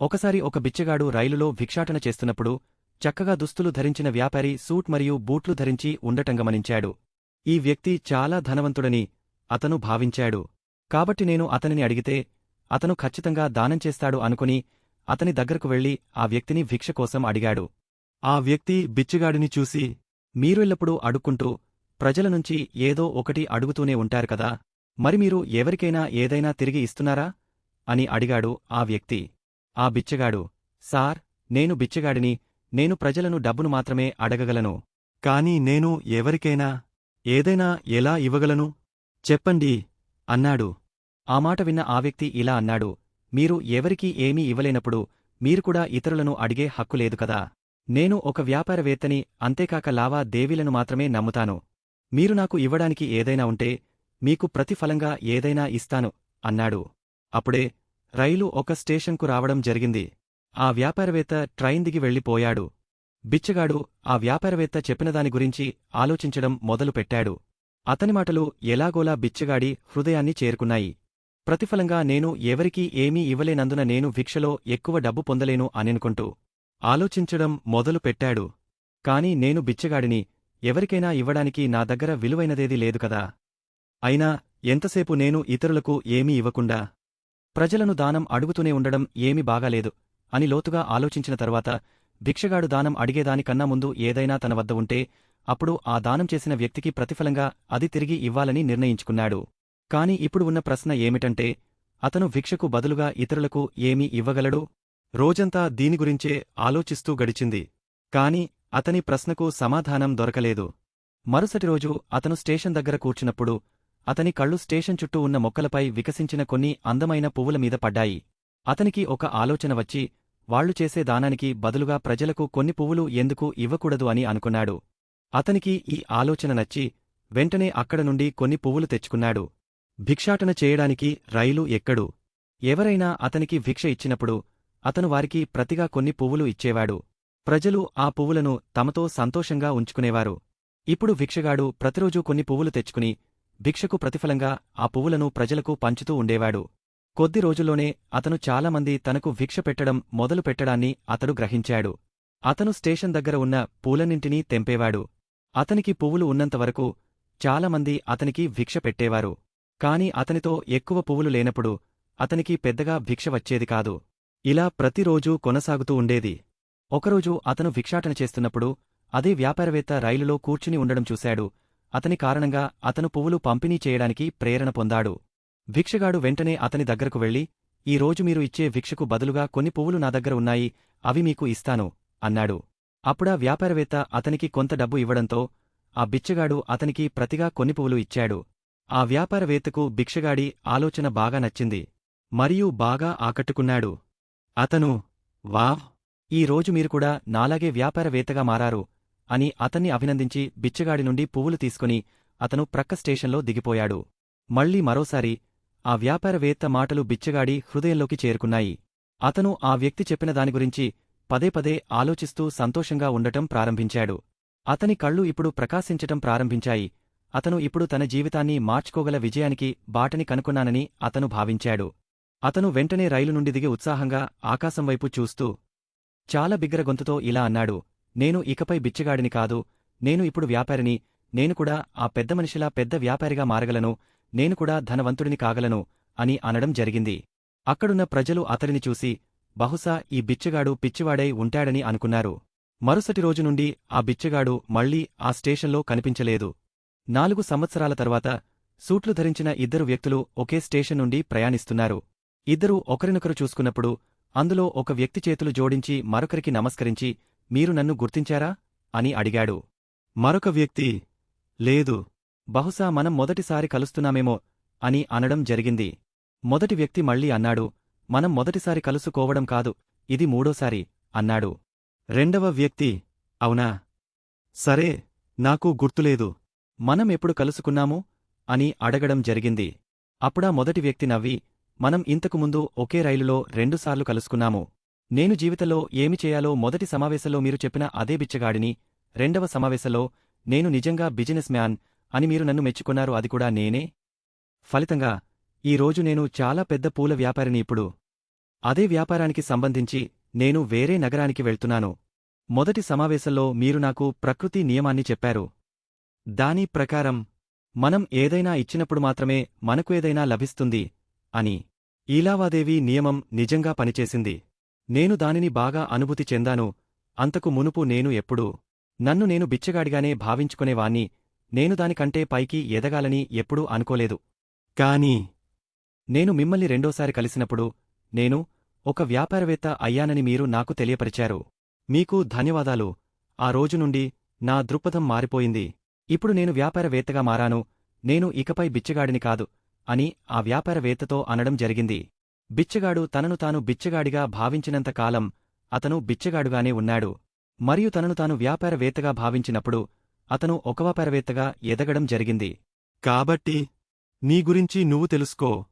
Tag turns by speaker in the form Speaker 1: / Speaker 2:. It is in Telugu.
Speaker 1: ఒకసారి ఒక బిచ్చగాడు రైలులో భిక్షాటన చేస్తున్నప్పుడు చక్కగా దుస్తులు ధరించిన వ్యాపారి సూట్ మరియు బూట్లు ధరించి ఉండటం గమనించాడు ఈ వ్యక్తి చాలా ధనవంతుడని అతను భావించాడు. కాబట్టి నేను అతనిని అడిగితే అతను ఖచ్చితంగా దానం చేస్తాడు అనుకుని అతని దగ్గరకు వెళ్ళి ఆ వ్యక్తిని భిక్ష కోసం అడిగాడు. ఆ వ్యక్తి బిచ్చగాడిని చూసి మీరెల్లప్పుడూ అడుక్కుంటూ ప్రజల నుంచి ఏదో ఒకటి అడుగుతూనే ఉంటారు కదా మరి మీరు ఎవరికైనా ఏదైనా తిరిగి ఇస్తున్నారా? అని అడిగాడు ఆ వ్యక్తి. ఆ బిచ్చగాడు సార్ నేను బిచ్చగాడిని నేను ప్రజలను డబ్బును మాత్రమే అడగగలను. కాని నేను ఎవరికైనా ఏదైనా ఎలా ఇవ్వగలను? చెప్పండి అన్నాడు. ఆ మాట విన్న ఆ వ్యక్తి ఇలా అన్నాడు మీరు ఎవరికీ ఏమీ ఇవ్వలేనప్పుడు మీరు కూడా ఇతరులను అడిగే హక్కు లేదు కదా. నేను ఒక వ్యాపారవేత్తని అంతేకాక లావాదేవీలను మాత్రమే నమ్ముతాను. మీరు నాకు ఇవ్వడానికి ఏదైనా ఉంటే మీకు ప్రతిఫలంగా ఏదైనా ఇస్తాను అన్నాడు. అప్పుడే రైలు ఒక స్టేషన్కు రావడం జరిగింది. ఆ వ్యాపారవేత్త ట్రైన్ దిగి వెళ్ళిపోయాడు. బిచ్చగాడు ఆ వ్యాపారవేత్త చెప్పినదాని గురించి ఆలోచించడం మొదలుపెట్టాడు. అతని మాటలు ఎలాగోలా బిచ్చగాడి హృదయాన్ని చేరుకున్నాయి. ప్రతిఫలంగా నేను ఎవరికీ ఏమీ ఇవ్వలేనందున నేను భిక్షలో ఎక్కువ డబ్బు పొందలేను అననుకుంటూ ఆలోచించడం మొదలు పెట్టాడు కాని నేను బిచ్చగాడిని ఎవరికైనా ఇవ్వడానికి నా దగ్గర విలువైనదేదీ లేదు కదా. అయినా ఎంతసేపు నేను ఇతరులకు ఏమీ ఇవ్వకుండా ప్రజలను దానం అడుగుతూనే ఉండడం ఏమీ బాగాలేదు అని లోతుగా ఆలోచించిన తరువాత భిక్షగాడు దానం అడిగేదానికన్నా ముందు ఏదైనా తన వద్ద ఉంటే అప్పుడు ఆ దానం చేసిన వ్యక్తికి ప్రతిఫలంగా అది తిరిగి ఇవ్వాలని నిర్ణయించుకున్నాడు. కాని ఇప్పుడు ఉన్న ప్రశ్న ఏమిటంటే అతను భిక్షకు బదులుగా ఇతరులకు ఏమీ ఇవ్వగలడు? రోజంతా దీని గురించే ఆలోచిస్తూ గడిచింది. కాని అతని ప్రశ్నకు సమాధానం దొరకలేదు. మరుసటి రోజు అతను స్టేషన్ దగ్గర కూర్చున్నప్పుడు అతని కళ్ళు స్టేషన్ చుట్టూ ఉన్న మొక్కలపై వికసించిన కొన్ని అందమైన పువ్వుల మీద పడ్డాయి. అతనికి ఒక ఆలోచన వచ్చి వాళ్ళు చేసే దానానికి బదులుగా ప్రజలకు కొన్ని పువ్వులు ఎందుకు ఇవ్వకూడదు అని అనుకున్నాడు. అతనికి ఈ ఆలోచన నచ్చి వెంటనే అక్కడ నుండి కొన్ని పువ్వులు తెచ్చుకున్నాడు. భిక్షాటన చేయడానికి రైలు ఎక్కడు? ఎవరైనా అతనికి భిక్ష ఇచ్చినప్పుడు అతను వారికి ప్రతిగా కొన్ని పువ్వులు ఇచ్చేవాడు. ప్రజలు ఆ పువ్వులను తమతో సంతోషంగా ఉంచుకునేవారు. ఇప్పుడు భిక్షగాడు ప్రతిరోజూ కొన్ని పువ్వులు తెచ్చుకుని భిక్షకు ప్రతిఫలంగా ఆ పువ్వులను ప్రజలకు పంచుతూ ఉండేవాడు. కొద్ది రోజుల్లోనే అతను చాలామంది తనకు భిక్ష పెట్టడం మొదలు పెట్టడాన్ని అతడు గ్రహించాడు. అతను స్టేషన్ దగ్గర ఉన్న పూలన్నింటినీ తెంపేవాడు. అతనికి పువ్వులు ఉన్నంతవరకు చాలామంది అతనికి భిక్ష పెట్టేవారు. కాని అతనితో ఎక్కువ పువ్వులు లేనప్పుడు అతనికి పెద్దగా భిక్ష వచ్చేది కాదు. ఇలా ప్రతిరోజూ కొనసాగుతూ ఉండేది. ఒకరోజు అతను భిక్షాటన చేస్తున్నప్పుడు అదే వ్యాపారవేత్త రైలులో కూర్చుని ఉండడం చూశాడు. అతని కారణంగా అతను పువ్వులు పంపిణీ చేయడానికి ప్రేరణ పొందాడు. భిక్షగాడు వెంటనే అతని దగ్గరకు వెళ్ళి ఈ రోజు మీరు ఇచ్చే భిక్షకు బదులుగా కొన్ని పువ్వులు నా దగ్గర ఉన్నాయి అవి మీకు ఇస్తాను అన్నాడు. అప్పుడా వ్యాపారవేత్త అతనికి కొంత డబ్బు ఇవ్వడంతో ఆ బిచ్చగాడు అతనికి ప్రతిగా కొన్ని పువ్వులు ఇచ్చాడు. ఆ వ్యాపారవేత్తకు భిక్షగాడి ఆలోచన బాగా నచ్చింది. మరియు బాగా ఆకట్టుకున్నాడు. అతను వావ్! ఈ రోజు మీరు కూడా నాలాగే వ్యాపారవేత్తగా మారారు అని అతన్ని అభినందించి బిచ్చగాడి నుండి పువ్వులు తీసుకుని అతను ప్రక్క స్టేషన్లో దిగిపోయాడు. మళ్ళీ మరోసారి ఆ వ్యాపారవేత్త మాటలు బిచ్చగాడి హృదయంలోకి చేరుకున్నాయి. అతను ఆ వ్యక్తి చెప్పిన దాని గురించి పదే పదే ఆలోచిస్తూ సంతోషంగా ఉండటం ప్రారంభించాడు. అతని కళ్ళు ఇప్పుడు ప్రకాశించటం ప్రారంభించాయి. అతను ఇప్పుడు తన జీవితాన్ని మార్చుకోగల విజయానికి బాటని కనుక్కున్నానని అతను భావించాడు. అతను వెంటనే రైలు నుండి దిగి ఉత్సాహంగా ఆకాశంవైపు చూస్తూ చాలా బిగ్గర గొంతుతో ఇలా అన్నాడు నేను ఇకపై బిచ్చగాడిని కాదు నేను ఇప్పుడు వ్యాపారిని నేను కూడా ఆ పెద్ద మనిషిలా పెద్ద వ్యాపారిగా మారగలను నేను కూడా ధనవంతుడిని కాగలను అని అనడం జరిగింది. అక్కడున్న ప్రజలు అతడిని చూసి బహుశా ఈ బిచ్చగాడు పిచ్చివాడై ఉంటాడని అనుకున్నారు. మరుసటి రోజు నుండి ఆ బిచ్చగాడు మళ్ళీ ఆ స్టేషన్లో కనిపించలేదు. నాలుగు సంవత్సరాల తర్వాత సూట్లు ధరించిన ఇద్దరు వ్యక్తులు ఒకే స్టేషన్ నుండి ప్రయాణిస్తున్నారు. ఇద్దరూ ఒకరినొకరు చూసుకున్నప్పుడు అందులో ఒక వ్యక్తి చేతులు జోడించి మరొకరికి నమస్కరించి మీరు నన్ను గుర్తించారా? అని అడిగాడు. మరొక వ్యక్తి లేదు బహుశా మనం మొదటిసారి కలుస్తున్నామేమో అని అనడం జరిగింది. మొదటి వ్యక్తి మళ్ళీ అన్నాడు మనం మొదటిసారి కలుసుకోవడం కాదు ఇది మూడోసారి అన్నాడు. రెండవ వ్యక్తి అవునా? సరే నాకు గుర్తులేదు. మనం ఎప్పుడు కలుసుకున్నాము? అని అడగడం జరిగింది. అప్పుడా మొదటి వ్యక్తి నవ్వి మనం ఇంతకుముందు ఒకే రైలులో రెండుసార్లు కలుసుకున్నాము. నేను జీవితంలో ఏమి చేయాలో మొదటి సమావేశంలో మీరు చెప్పిన అదే బిచ్చగాడిని రెండవ సమావేశంలో నేను నిజంగా బిజినెస్ మ్యాన్ అని మీరు నన్ను మెచ్చుకున్నారు అది కూడా నేనే? ఫలితంగా ఈరోజు నేను చాలా పెద్ద పూల వ్యాపారిని ఇప్పుడు. అదే వ్యాపారానికి సంబంధించి నేను వేరే నగరానికి వెళ్తున్నాను. మొదటి సమావేశంలో మీరు నాకు ప్రకృతి నియమాన్ని చెప్పారు. దాని ప్రకారం మనం ఏదైనా ఇచ్చినప్పుడు మాత్రమే మనకు ఏదైనా లభిస్తుంది అని. ఈలావాదేవి నియమం నిజంగా పనిచేసింది. నేను దానిని బాగా అనుభూతి చెందాను. అంతకు మునుపు నేను ఎప్పుడూ నన్ను నేను బిచ్చగాడిగానే భావించుకునేవాణ్ణి. నేను దానికంటే పైకి ఎదగాలని ఎప్పుడూ అనుకోలేదు. కాని నేను మిమ్మల్ని రెండోసారి కలిసినప్పుడు నేను ఒక వ్యాపారవేత్త అయ్యానని మీరు నాకు తెలియపరిచారు. మీకు ధన్యవాదాలు. ఆ రోజు నుండి నా దృక్పథం మారిపోయింది. ఇప్పుడు నేను వ్యాపారవేత్తగా మారాను. నేను ఇకపై బిచ్చగాడిని కాదు అని ఆ వ్యాపారవేత్తతో అనడం జరిగింది. బిచ్చగాడు తనను తాను బిచ్చగాడిగా భావించినంత కాలం అతను బిచ్చగాడుగానే ఉన్నాడు. మరియు తనను తాను వ్యాపారవేత్తగా భావించినప్పుడు అతను ఒక వ్యాపారవేత్తగా ఎదగడం జరిగింది. కాబట్టి నీ గురించి నువ్వు తెలుసుకో.